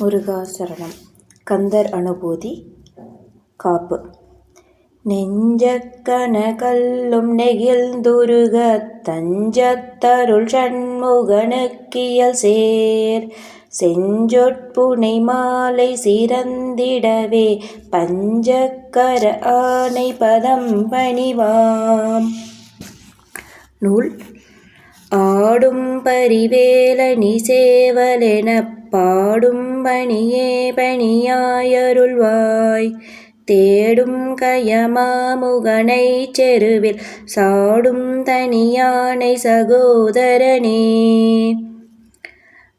முருகாசரணம். கந்தர் அனுபூதி காப்பு. நெஞ்ச கல்லும் நெகிழ்ந்துருக தஞ்சத்தருள் சண்முகனுக்கியல் சேர். செஞ்சொட்புனை மாலை சிறந்திடவே பஞ்சக்கர ஆனை பதம் பணிவாம். நூல் ஆடும் பரிவேலனி சேவலெனப் பாடும் பணியே பணியாயருள்வாய். தேடும் கயமாமுகனை செருவில் சாடும் தனியானை சகோதரனே.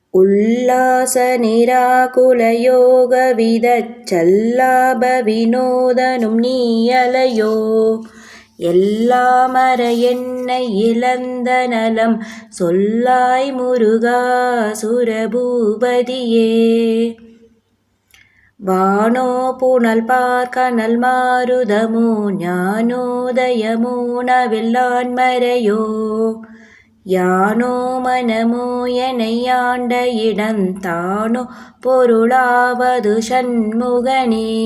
உல்லாச நிராகுலயோக விதச் சல்லாப வினோதனும் நீயலையோ. எல்லாமற என்னை இழந்த நலம் சொல்லாய் முருகா சுரபூபதியே. வானோ புனல் பார்க்கனல் மாருதமோ ஞானோதயமோ நவில்லான் மறையோ. யானோ மனமோ எனை ஆண்ட இடந்தானோ பொருளாவது சண்முகனே.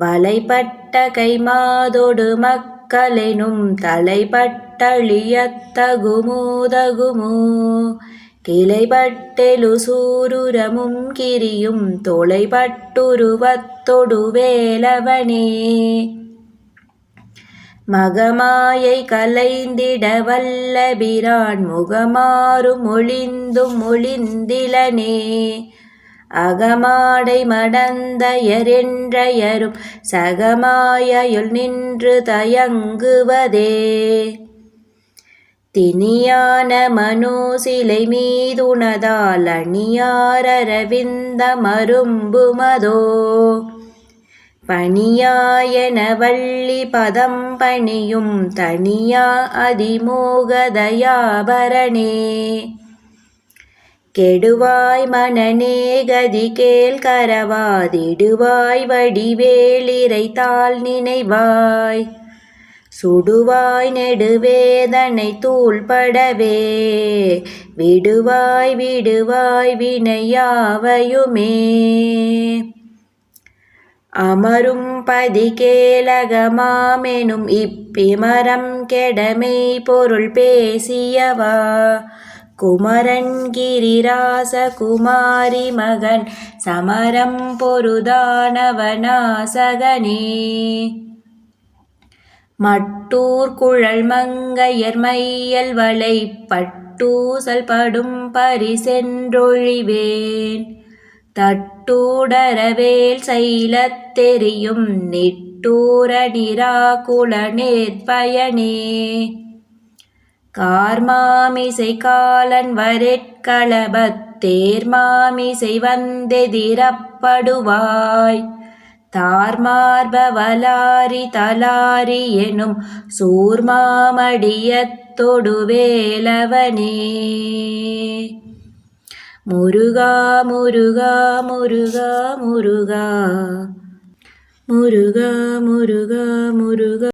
வலைப்பட்ட கைமாதொடு மக்களெனும் தலைப்பட்டழியத்தகுமோதகுமோ. கிளைபட்டெலு சூருரமும் கிரியும் தொலைபட்டுருவத்தொடு வேலவனே. மகமாயை கலைந்திட வல்லபிரான் முகமாறும் ஒளிந்தும் ஒளிந்திலனே அகமாடை மடந்தயரென்றயரும் சகமாயுள் நின்று தயங்குவதே. தினியான மனோசிலை மீதுனதால் அணியாரவிந்த மரும்புமதோ. பணியாயன வள்ளி பதம் பணியும் தனியா அதிமோகதயாபரணே. கெடுவாய் மனநே கதி கேள் கரவாதிடுவாய் வடிவேலிரைத்தால் நினைவாய். சுடுவாய் நெடுவேதனை தூள்படவே விடுவாய் விடுவாய் வினையாவையுமே. அமரும் பதி கேலகமாமெனும் இப்பிமரம் கெடமை பொருள் பேசியவா. குமரன் கிரிராச குமாரி மகன் சமரம் பொருதானவனாசகனே. மட்டூர் குழல் மங்கையர் மையல் வலை பட்டூசல் படும் பரிசென்றொழிவேன். தட்டூடரவேல் சைலத்தெரியும் நிட்டூர நிராகுல நேர்பயனே கார்மாமிசை காலன் வரேற்களபத் தேர்மாமிசை வந்தெதிரப்படுவாய் தார்மார்பவலாரி தலாரி எனும் சூர்மாமடியத்தொடு வேலவனே. முருகா முருகா முருகா முருகா. முருகா முருகா முருகா.